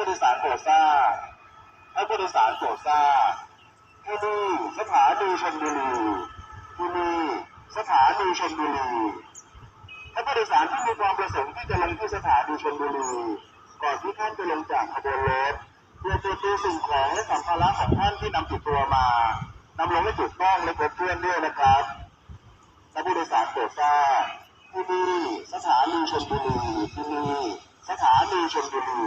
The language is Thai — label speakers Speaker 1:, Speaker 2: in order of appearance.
Speaker 1: ผู้โดยสารโปรดทราบให้ผู้โดยสารโปรดทราบที่นี่สถานีชลบุรีที่นี่สถานีชลบุรีถ้าผู้โดยสารที่มีความประสงค์ที่จะลงที่สถานีชลบุรีก่อนที่ท่านจะลงจากขบวนรถเพื่อตรวจดูสิ่งของและสัมภาระของท่านที่นำติดตัวมานำลงให้ถูกต้องและครบถ้วนด้วยนะครับถ้าผู้โดยสารโปรดทราบที่นี่สถานีชลบุรีที่นี่สถานีชลบุรี